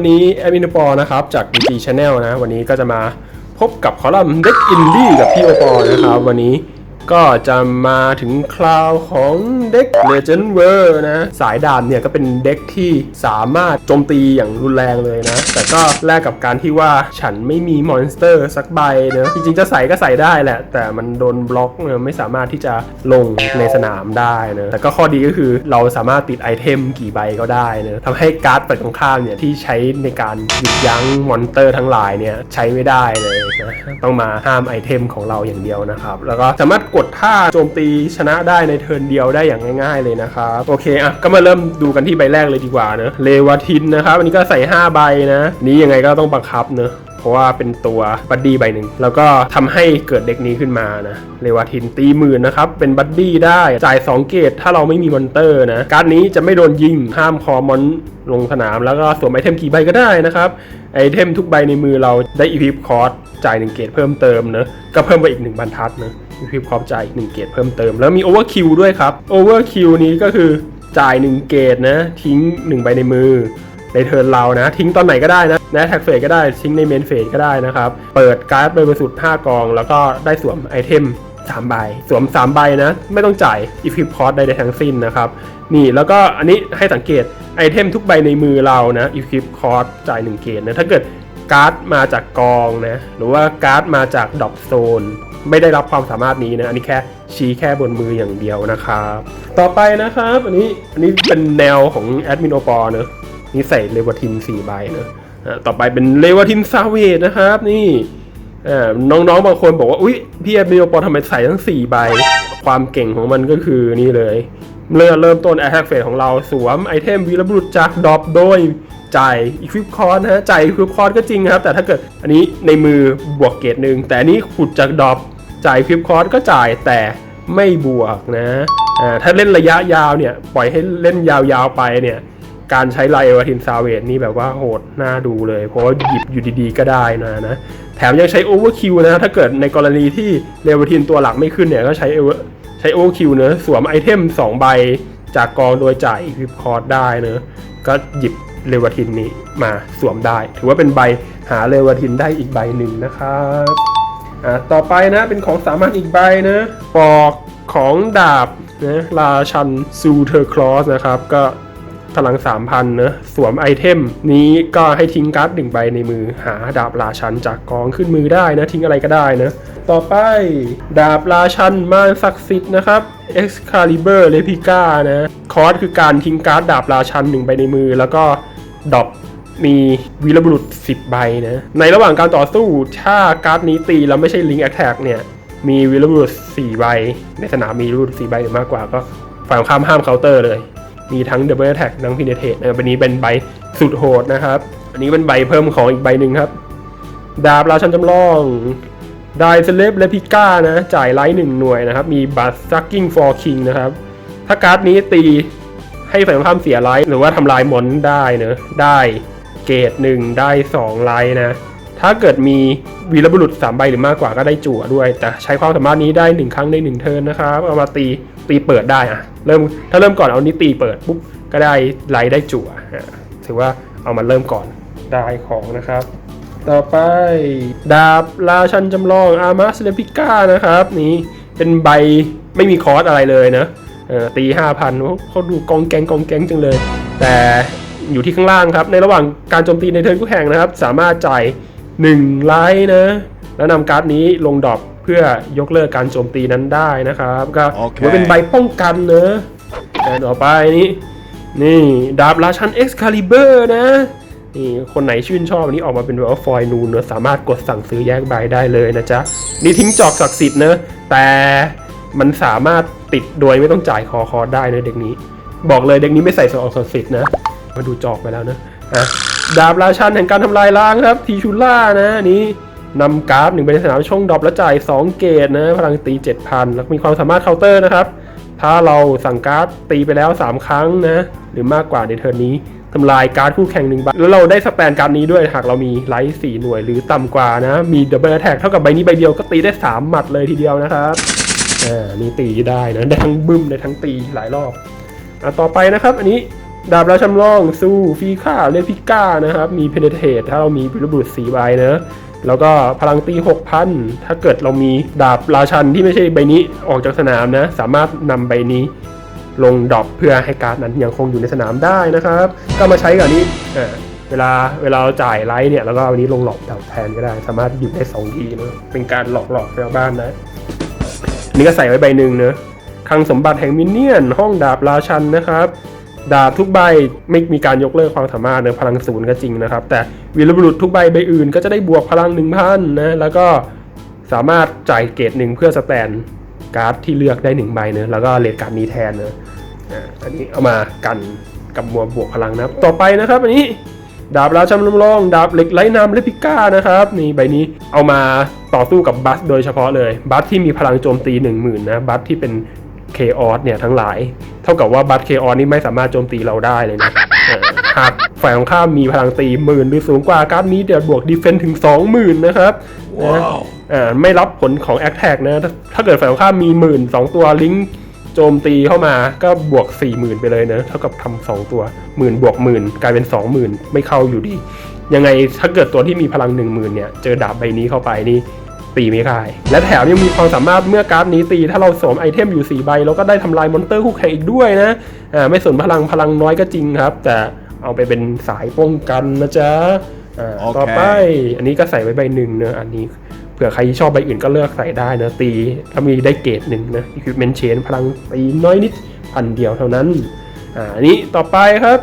วันนี้แอมินปอนะครับจาก d ี Channel นะ วันนี้ก็จะมาพบกับคอลัมน์เด็กอินดี้กับพี่โอปอนะครับ วันนี้ ก็จะมาถึงคราวของเด็ก Legend w o r นะ สายดาบเนี่ยก็เป็นเด็กที่สามารถโจมตีอย่างรุนแรงเลยนะ แต่ก็แลกกับการที่ว่าฉันไม่มีมอนสเตอร์สักใบเนะจริงๆจะใส่ก็ใส่ได้แหละ แต่มันโดนบล็อกเนอะไม่สามารถที่จะลงในสนามได้นะแต่ก็ข้อดีก็คือเราสามารถติดไอเทมกี่ใบก็ได้นะทำให้การ์ดฝ่ายตรงข้ามเนี่ยที่ใช้ในการหยุดยั้งมอนสเตอร์ทั้งหลายเนี่ยใช้ไม่ได้เลยนะต้องมาห้ามไอเทมของเราอย่างเดียวนะครับแล้วก็สามารถกดท่าโจมตีชนะได้ในเทิร์นเดียวได้อย่างง่าย ๆเลยนะครับโอเคอะก็มาเริ่มดูกันที่ใบแรกเลยดีกว่าเนะเลวาทินนะครับอันนี้ก็ใส่ 5 ใบนะนี้ยังไงก็ต้องบังคับเนอะเพราะว่าเป็นตัวบัดดี้ใบหนึ่งแล้วก็ทำให้เกิดเด็กนี้ขึ้นมานะเรวาทินตีหมื่นนะครับ เป็นบัดดี้ได้จ่าย 2 เกตถ้าเราไม่มีมอนเตอร์นะ การนี้จะไม่โดนยิงห้ามคอมอนลงสนาม แล้วก็สวมไอเทมกี่ใบก็ได้นะครับ ไอเทมทุกใบในมือเราได้อีพิปคอร์สจ่าย 1 เกตเพิ่มเติมเนะก็เพิ่มไปอีก 1 บรรทัดเนะอี พิปคอร์สจ่ายอีก1เกตเพิ่มเติม แล้วมีโอเวอร์คิวด้วยครับโอเวอร์คิวนี้ก็คือจ่าย 1 เกตนะ ทิ้ง 1 ใบในมือ ในเทิร์นเรานะ ทิ้งตอนไหนก็ได้นะในแท็กเฟสก็ได้ทิ้งในเมนเฟสก็ได้นะครับ เปิดการ์ดใบบริสุทธิ์5กอง แล้วก็ได้สวมไอเทม3ใบสวม 3 ใบนะ ไม่ต้องจ่ายอีฟิปคอร์สใดๆทั้งสิ้นนะครับ นี่แล้วก็อันนี้ให้สังเกตไอเทมทุกใบในมือเรานะอีฟิปคอร์สจ่าย 1 เกตนะถ้าเกิด การ์ดมาจากกองนะหรือว่าการ์ดมาจากดอปโซน ไม่ได้รับความสามารถนี้นะ อันนี้แค่ชี้แค่บนมืออย่างเดียวนะครับ ต่อไปนะครับ อันนี้อันนี้เป็นแนวของแอดมินโอปอเนอะนี่ใส่เลวาทิน4ใบเนอะต่อไปเป็นเลวาทินซาเวดนะครับนี่อ่าน้องๆบางคนบอกว่าอุ๊ยพี่แอดมิโอปอทำไมใส่ทั้ง4ใบความเก่งของมันก็คือนี่เลยเริ่มเริ่มต้น Attack Phase ของเราสวมไอเทมวีรบุรุษจากดรอปโดย จ่ายอีควิปคอร์นะฮะจ่ายอีควิปคอร์ก็จริงครับ แต่ถ้าเกิดอันนี้ในมือบวกเกรดหนึ่งแต่อันนี้ขุดจากดรอปจ่ายควิปคอร์ก็จ่ายแต่ไม่บวกนะอ่าถ้าเล่นระยะยาวเนี่ยปล่อยให้เล่นยาวๆไปเนี่ยการใช้ไลเอวาทินซาเวดนี่แบบว่าโหดน่าดูเลย เพราะว่าหยิบอยู่ดีๆก็ได้นะนะ แถมยังใช้โอเวอร์คิวนะ ถ้าเกิดในกรณีที่เลวาทินตัวหลักไม่ขึ้นเนี่ย ก็ใช้ over- ใช้โอเวอร์คิวเนะสวมไอเทม 2 ใบจากกองโดยจ่ายอีคอร์ดได้เนะก็หยิบ เลวาทินนี้มาสวมได้ ถือว่าเป็นใบหาเลวาทินได้อีกใบหนึ่งนะครับอะต่อไปนะเป็นของสามัญอีกใบนะปอกของดาบนะราชันซูเทอร์คลอสนะครับ ก็พลัง 3,000เนอะสวมไอเทม นี้ก็ให้ทิ้งการ์ดหนึ่งใบในมือ หาดาบราชันจากกองขึ้นมือได้นะ ทิ้งอะไรก็ได้นะ ต่อไป ดาบราชันมารศักดิ์สิทธิ์นะครับ Excalibur Replica นะคอร์สคือการทิ้งการ์ดดาบราชันหนึ่งใบในมือ แล้วก็ ดอปมีวีรบุรุษ 10 ใบนะ ในระหว่างการต่อสู้ถ้าการ์ดนี้ตีแล้วไม่ใช่ลิง k อ Attack เนี่ย มีวีรบุรุษ 4 ใบ ในสนามมีวีรบุรุษ 4 ใบหรือมากกว่าก็ฝ่ายตรงข้ามห้ามเคาน์เตอร์เลย มีทั้ง Double Attack ทั้ง Penetrate นะอันนี้เป็นใบสุดโหดนะครับ อันนี้เป็นใบเพิ่มของอีกใบหนึ่งครับ ดาบราชันจำลองไดเซเลบและพิก้านะ จ่ายไลท์หนึ่งหน่วยนะครับ มีบัตซักกิ้งฟอร์คิงนะครับ ถ้าการ์ดนี้ตี ให้ฝ่ายตรงข้ามเสียไลท์หรือว่าทำลายมอนได้เนอะได้เกรดหนึ่งได้สองไลท์นะ ถ้าเกิดมีวีรบุรุษ3ใบหรือมากกว่าก็ได้จั่วด้วย แต่ใช้ความสามารถนี้ได้1ครั้งใน1เทิร์นนะครับ เอามาตีตีเปิดได้อะเริ่มถ้าเริ่มก่อนเอานี้ตีเปิดปุ๊บก็ได้ไลท์ได้จั่วถือว่าเอามาเริ่มก่อนได้ของนะครับต่อไปดาบราชันจำลองอาร์มาสเลปิก้านะครับ นี่เป็นใบไม่มีคอร์สอะไรเลยนะ เออตีห้าพันเขาดูกองแกงกองแกงจังเลย แต่อยู่ที่ข้างล่างครับ ในระหว่างการโจมตีในเทิร์นคู่แข่งนะครับ สามารถจ่าย1ไลท์นะ แล้วนำการ์ดนี้ลงดรอปเพื่อยกเลิกการโจมตีนั้นได้นะครับ ก็โอเคถือว่าเป็นใบป้องกันเนอะแต่ต่อไปนี่นี่ดาบราชัน Excalibur นะนี่คนไหนชื่นชอบอันนี้ออกมาเป็นแบบว่าฟอยล์นูนเนอะสามารถกดสั่งซื้อแยกใบได้เลยนะจ๊ะ นี่ทิ้งจอกศักดิ์สิทธิ์เนอะแต่ มันสามารถติดโดยไม่ต้องจ่ายคอคอได้นะเด็กนี้ บอกเลยเด็กนี้ไม่ใส่สองศักดิ์สิทธิ์นะ มาดูจอกไปแล้วนะอะดาบราชันแห่งการทำลายล้างครับ ทีชูล่านะนี้นำการ์ดหนึ่งไปในสนามช่องดรอปแล้วจ่าย 2 เกตนะ พลังตี 7,000 แล้วมีความสามารถเคาน์เตอร์นะครับ ถ้าเราสั่งการ์ดตีไปแล้ว 3 ครั้งนะ หรือมากกว่าในเทิร์นนี้ทำลายการ์ดคู่แข่งหนึ่งใบแล้วเราได้สแปนการ์ดนี้ด้วยหากเรามีไลท์สี่หน่วยหรือต่ำกว่านะ มีดับเบิลแท็กเท่ากับใบนี้ใบเดียวก็ตีได้ 3 หมัดเลยทีเดียวนะครับ อ่านี่ตีได้นะได้ทั้งบึ้มได้ทั้งตีหลายรอบอะต่อไปนะครับ อันนี้ดาบราชำลองสู้ฟีค่าเลพิก้านะครับ มีเพเนเทตถ้าเรามีวิรบุรุษสีใบเนอะแล้วก็พลังตี 6,000 ถ้าเกิดเรามีดาบราชันที่ไม่ใช่ใบนี้ออกจากสนามนะ สามารถนำใบนี้ลงดรอปเพื่อให้การ์ดนั้นยังคงอยู่ในสนามได้นะครับ ก็มาใช้กับนี้เวลาเวลาเราจ่ายไลท์เนี่ยแล้วก็เอาอันนี้ลงหลอกดาวแทนก็ได้ สามารถหยิบได้สองทีนะเป็นการหลอกหลอกชาวบ้านนะ นี้ก็ใส่ไว้ใบหนึ่งเนอะคลังสมบัติแห่งมินเนี่ยน ห้องดาบราชันนะครับ ดาบทุกใบไม่มีการยกเลิกความสามารถเนอะพลังศูนย์ก็จริงนะครับ แต่วีรบุรุษทุกใบใบอื่นก็จะได้บวกพลังหนึ่งพันนะแล้วก็สามารถจ่ายเกรดหนึ่งเพื่อสแตนการ์ดที่เลือกได้หนึ่งใบเนอะแล้วก็เลดการ์ดนี้แทนเนอะอันนี้เอามากันกับมัวบวกพลังนะครับ ต่อไปนะครับอันนี้ ดาบราชันลำลองดาบเหล็กไร้น้ำเลพิก้านะครับนี่ใบนี้เอามาต่อสู้กับบัสโดยเฉพาะเลยบัสที่มีพลังโจมตี 1 0,000นะบัสที่เป็นเคออสเนี่ยทั้งหลาย เท่ากับว่าบัสเคออสนี่ไม่สามารถโจมตีเราได้เลยนะเออหากฝ่ายของข้ามมีพลังตีหมื่นหรือสูงกว่าการ์ดนี้เดี๋ยวบวกดีเฟนถึง 20,000 นะครับนะอ่าไม่รับผลของแอคแท็กนะถ้าถ้าเกิดฝ่ายของข้ามมีหมื่นสองตัวลิงก์ โจมตีเข้ามาก็บวก 40,000 ไปเลยนะ เท่ากับทำสองตัวหมื่นบวกหมื่นกลายเป็น 20,000 ไม่เข้าอยู่ดี ยังไงถ้าเกิดตัวที่มีพลัง 1 0,000 เนี่ย เจอดาบใบนี้เข้าไปนี่ตีไม่ได้ และแถมยังมีความสามารถเมื่อการ์ดนี้ตี ถ้าเราสวมไอเทมอยู่ 4 ใบเราก็ได้ทำลายมอนเตอร์คู่แข่งอีกด้วยนะอ่าไม่สนพลังพลังน้อยก็จริงครับ แต่เอาไปเป็นสายป้องกันนะจ๊ะอ่าโอเคต่อไปอันนี้ก็ใส่ไว้ใบหนึ่งเนอะอันนี้เผื่อใครชอบใบอื่นก็เลือกใส่ได้นะตีถ้ามีได้เกรดหนึ่งนะ equipment chain พลังตีน้อยนิดพันเดียวเท่านั้น อ่านี้ต่อไปครับ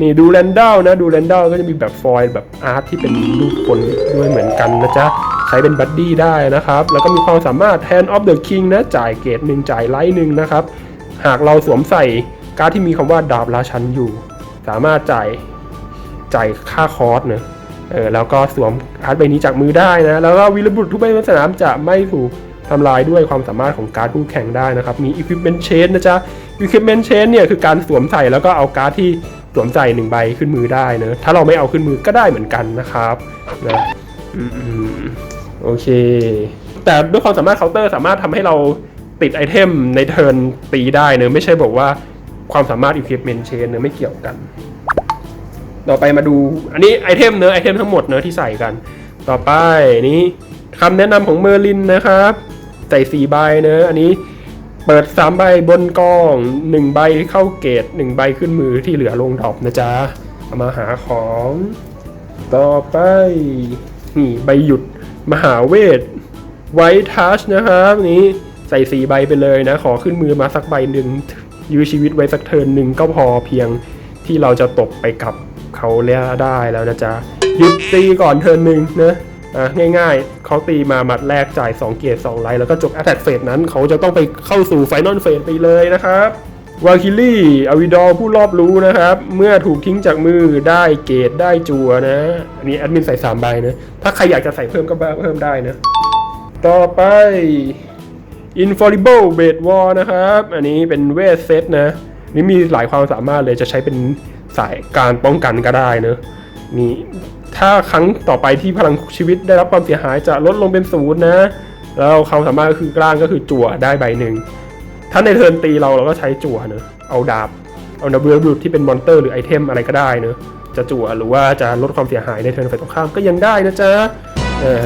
นี่ดูแรนดัลนะ ดูแรนดัลก็จะมีแบบฟอยล์แบบอาร์ตที่เป็นรูปคนด้วยเหมือนกันนะจ๊ะ ใช้เป็นบัดดี้ได้นะครับ แล้วก็มีความสามารถ Hand of the King นะ จ่ายเกรดหนึ่งจ่ายไลท์หนึ่งนะครับ หากเราสวมใส่การ์ดที่มีคำว่าดาบราชันอยู่ สามารถจ่ายจ่ายค่าคอร์สเนะ เออแล้วก็สวมการ์ดใบนี้จากมือได้นะแล้วก็วีรบุรุษทุกใบบนสนามจะไม่ถูกทำลายด้วยความสามารถของการ์ดคู่แข่งได้นะครับ มี Equipment Chain นะจ๊ะ Equipment Chain เนี่ยคือการสวมใส่แล้วก็เอาการ์ดที่สวมใส่หนึ่งใบขึ้นมือได้เนอะถ้าเราไม่เอาขึ้นมือก็ได้เหมือนกันนะครับนะอืมโอเค แต่ด้วยความสามารถเคาน์เตอร์สามารถทำให้เราติดไอเทมในเทิร์นตีได้เนอะไม่ใช่บอกว่าความสามารถ Equipment Chain เนอะไม่เกี่ยวกัน ต่อไปมาดู อันนี้ไอเทมเนอไอเทมทั้งหมดเนอที่ใส่กัน ต่อไปนี้คำแนะนำของเมอร์ลินนะครับ ใส่สี่ใบเนอะอันนี้เปิดสามใบบนกองหนึ่งใบเข้าเกตหนึ่งใบขึ้นมือที่เหลือลงดรอปนะจ๊ะเอามาหาของ ต่อไปนี่ใบหยุดมหาเวทไวทัชนะครับนี้ใส่สี่ใบไปเลยนะ ขอขึ้นมือมาสักใบหนึ่งยื้อชีวิตไว้สักเทินหนึ่งก็พอเพียงที่เราจะตบไปกับ เขาแล้วได้แล้วนะจ๊ะหยุดตีก่อนเทิร์นหนึ่งนะอะง่ายๆ เขาตีมาหมัดแรกจ่าย 2 เกียร์2ไลท์แล้วก็จบ Attack Phase นั้นเขาจะต้องไปเข้าสู่ Final Phase ไปเลยนะครับวาคิลี่อวิดอผู้รอบรู้นะครับ เมื่อถูกทิ้งจากมือได้เกรดได้จัวนะ อันนี้แอดมินใส่3ใบนะ ถ้าใครอยากจะใส่เพิ่มก็เพิ่มได้นะ ต่อไป Infallible b a d Wall นะครับ อันนี้เป็นเวทเซตนะ นี่มีหลายความสามารถเลยจะใช้เป็น สายการป้องกันก็ได้เนอะมีถ้าครั้งต่อไปที่พลังชีวิตได้รับความเสียหายจะลดลงเป็นศูนย์นะ แล้วความสามารถก็คือกล้างก็คือจั่วได้ใบหนึ่งถ้าในเทิร์นตีเราเราก็ใช้จั่วเนอะเอาดาบเอาดับเบิลบลูที่เป็นมอนเตอร์หรือไอเทมอะไรก็ได้เนอะจะจั่วหรือว่าจะลดความเสียหายในเทิร์นฝ่ายตรงข้ามก็ยังได้นะจ๊ะเออ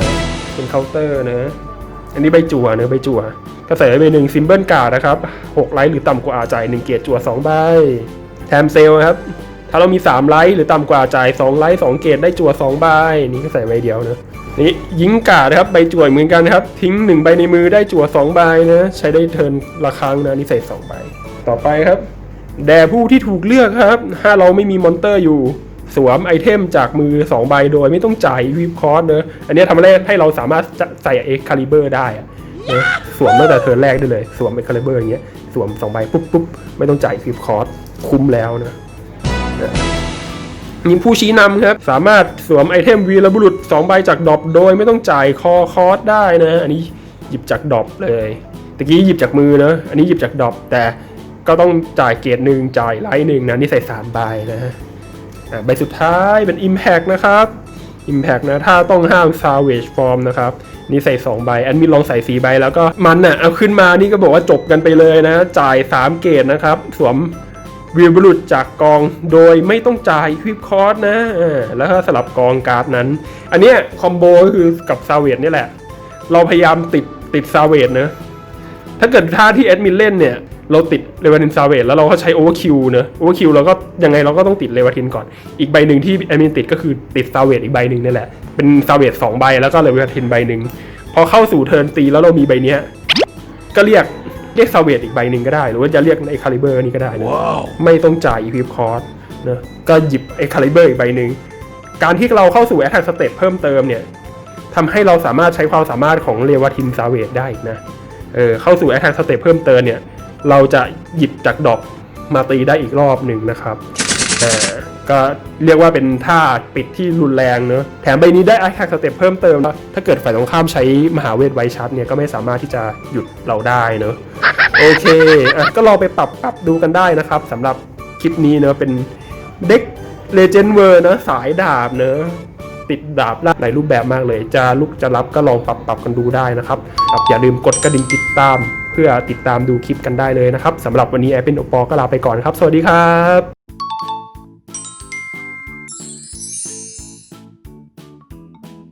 เป็นเคาน์เตอร์นะอันนี้ใบจั่วเนอะใบจั่วก็ใส่ไว้ใบหนึ่งซิมเบิลการ์ดนะครับ6ไลท์หรือต่ำกว่าอาจ่าย1เกียร์จั่ว2ใบแถมเซลครับ ถ้าเรามี 3 ไลท์หรือต่ำกว่าจ่าย 2 ไลท์2เกรดได้จั่ว2ใบนี่ก็ใส่ใบเดียวนะนี่ยิงกาดนะครับใบจั่วเหมือนกันนะครับ ทิ้ง 1 ใบในมือได้จั่ว2ใบนะใช้ได้เทิร์นละครั้งนะนี่ใส่2ใบต่อไปครับ แด่ผู้ที่ถูกเลือกครับ ถ้าเราไม่มีมอนเตอร์อยู่สวมไอเทมจากมือ 2 ใบโดยไม่ต้องจ่ายวิปคอร์สเนอะอันนี้ทำให้ให้เราสามารถใส่เอ็กคาลิเบอร์ได้นะสวมตั้งแต่เทิร์นแรกได้เลย สวมเอ็กคาลิเบอร์อย่างเงี้ยสวม2ใบปุ๊บปุ๊บไม่ต้องจ่ายวิปคอร์สคุ้มแล้วนะ มีผู้ชี้นำครับ สามารถสวมไอเทมวีรบุรุษ 2 ใบจากดอปโดยไม่ต้องจ่ายคอคอสได้นะ อันนี้หยิบจากดอปเลยตะกี้หยิบจากมือนะอันนี้หยิบจากดอปแต่ก็ต้องจ่ายเกรดหนึ่งจ่ายไลท์หนึ่งนะ นี่ใส่สามใบนะใบสุดท้ายเป็น Impact นะครับ Impact นะ ถ้าต้องห้าม Savage Form นะครับ นี่ใส่ 2 ใบแอดมินลองใส่ 4 ใบแล้วก็มันน่ะ เอาขึ้นมานี่ก็บอกว่าจบกันไปเลยนะ จ่าย 3 เกรดนะครับ สวม วีรบุรุษจากกองโดยไม่ต้องจ่ายควิปคอร์สนะแล้วก็สลับกองการ์ดนั้น อันเนี้ยคอมโบก็คือกับซาเวตนี่แหละ เราพยายามติดติดซาเวตเนะถ้าเกิดท่าที่แอดมินเล่นเนี่ย เราติดเลวาตินซาเวตแล้วเราก็ใช้โอเวอร์คิวเนอะโอเวอร์คิวเราก็ยังไงเราก็ต้องติดเลวาตินก่อน อีกใบหนึ่งที่แอดมินติดก็คือติดซาเวตอีกใบหนึ่งนี่แหละ เป็นซาเวตสองใบแล้วก็เลวาตินใบหนึ่งพอเข้าสู่เทิร์นตีแล้วเรามีใบเนี้ยก็เรียก รียกซาเวตอีกใบหนึ่งก็ได้ หรือว่าจะเรียกไอ้คาลิเบอร์นี่ก็ได้นะไม่ต้องจ่ายอีพิฟคอร์สนะก็หยิบไอ้คาลิเบอร์อีกใบหนึ่งการที่เราเข้าสู่แอ t แทกสเต็ปเพิ่มเติมเนี่ยทำให้เราสามารถใช้ความสามารถของเลวาตินซาเวตได้นะเออเข้าสู่แอ t แทกสเต็ปเพิ่มเติมเนี่ยเราจะหยิบจากดอกมาตีได้อีกรอบหนึ่งนะครับอ่า ก็เรียกว่าเป็นท่าปิดที่รุนแรงเนอะแถมใบนี้ได้ไอแท็กสเต็ปเพิ่มเติมนะถ้าเกิดฝ่ายตรงข้ามใช้มหาเวทไวชัดเนี่ยก็ไม่สามารถที่จะหยุดเราได้เนอะโอเคอะก็ลองไปปรับปรับดูกันได้นะครับสำหรับคลิปนี้เนอะเป็นเด็กเลเจนด์เวอร์นะสายดาบเนอะติดดาบหลายรูปแบบมากเลย จะลุกจะรับก็ลองปรับปรับกันดูได้นะครับครับอย่าลืมกดกระดิ่งติดตาม เพื่อติดตามดูคลิปกันได้เลยนะครับสำหรับวันนี้แอปเป็นโอปอก็ลาไปก่อนครับ สวัสดีครับ